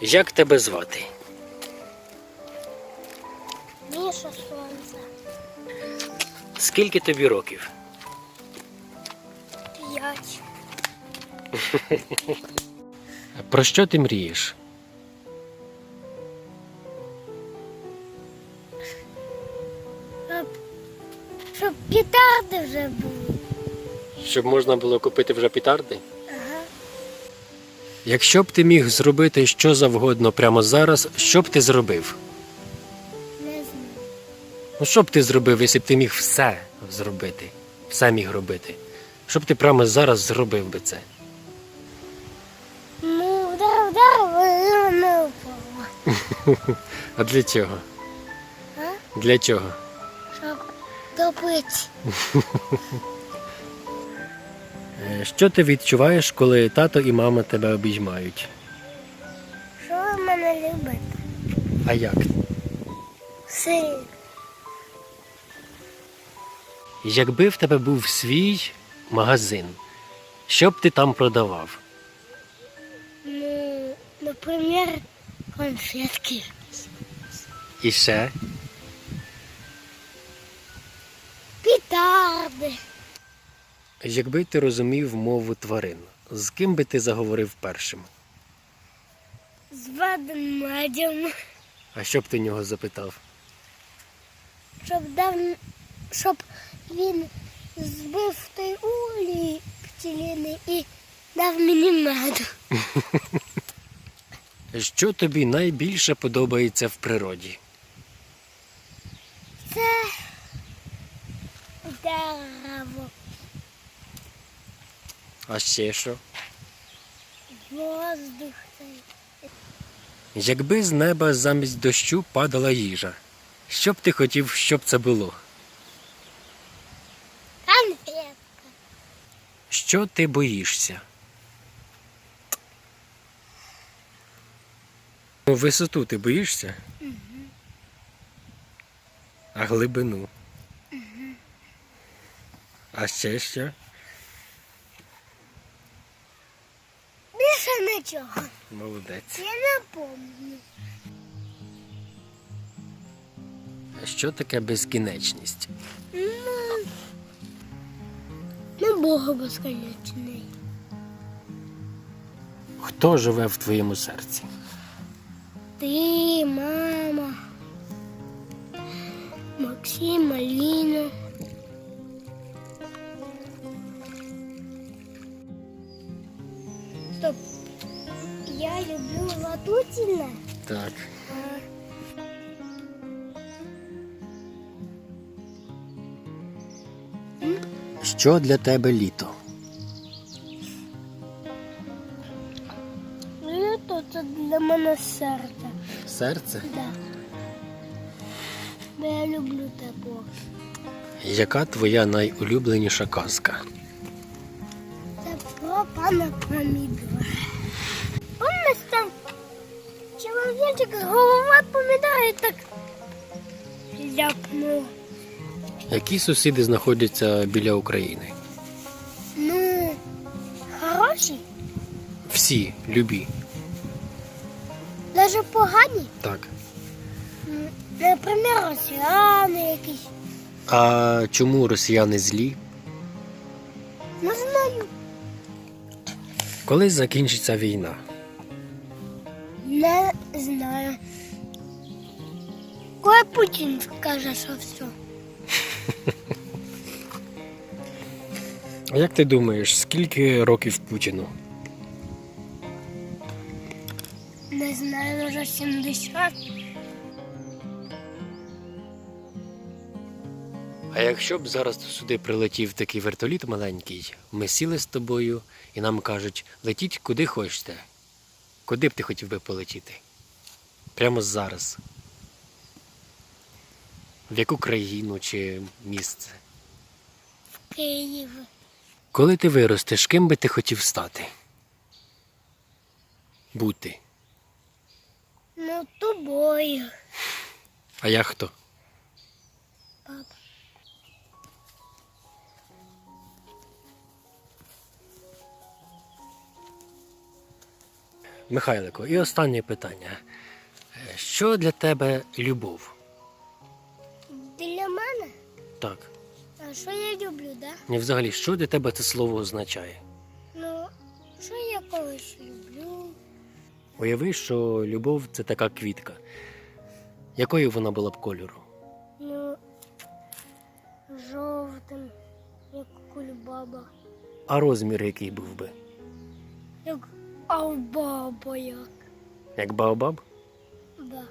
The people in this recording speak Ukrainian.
Як тебе звати? Міша сонце. Скільки тобі років? П'ять. Про що ти мрієш? Щоб, щоб петарди вже були. Щоб можна було купити вже петарди? Якщо б ти міг зробити що завгодно прямо зараз, що б ти зробив? Не знаю. Ну що б ти зробив, якщо б ти міг все зробити? Все міг робити. Що б ти прямо зараз зробив би це? Ну, вдарив, вдарив, і не впало. А для чого? А? Для чого? Щоб топити. Е, Що ти відчуваєш, коли тато і мама тебе обіймають? Що ви мене любите? А як? Сильно. Якби в тебе був свій магазин, що б ти там продавав? Ну, наприклад, конфетки. І ще? Петарди. Якби ти розумів мову тварин, з ким би ти заговорив першим? З ведмедем. А що б ти нього запитав? Щоб дав, щоб він збив той улій пчеліни і дав мені меду. Що тобі найбільше подобається в природі? Це дерево, А ще що? воздух. Якби з неба замість дощу падала їжа, що б ти хотів, щоб це було? Конфетка. Що ти боїшся? Ну, Висоту ти боїшся? А глибину? А ще що? Більше нічого. Молодець. Я не пам'ятаю. А що таке безкінечність? Ну, ну Бог безконечний. Хто живе в твоєму серці? Ти, мама, Максим, Аліна. Люблю Ватутіна. Так. Що для тебе літо? Літо це для мене серце. Серце? Да. Бо я люблю тепло. Яка твоя найулюбленіша казка? Це про пана помідора. Чоловічок голова помідора так ляпнув. Які сусіди знаходяться біля України? Ну, хороші, Всі, любі. навіть погані. Так. М, Наприклад, росіяни якісь. А чому росіяни злі? Не знаю. Коли закінчиться війна? Не знаю. Коли Путін скаже, що все. А як ти думаєш, скільки років Путіну? Не знаю, вже 70. А якщо б зараз сюди прилетів такий вертоліт маленький, ми сіли з тобою і нам кажуть, летіть куди хочете. Куди б ти хотів би полетіти? Прямо зараз. В яку країну чи місце? В Київ. Коли ти виростеш, ким би ти хотів стати? Бути. Ну, тобою. А я хто? Папа. Михайлико, і останнє питання. Що для тебе любов? Для мене? Так. А що я люблю, да? І взагалі, що для тебе це слово означає? Ну, що я когось люблю? Уяви, що любов це така квітка. Якою вона була б кольору? Ну, жовтим, як кульбаба. А розмір який був би? Як авбаба як. Як Баобаб? Да.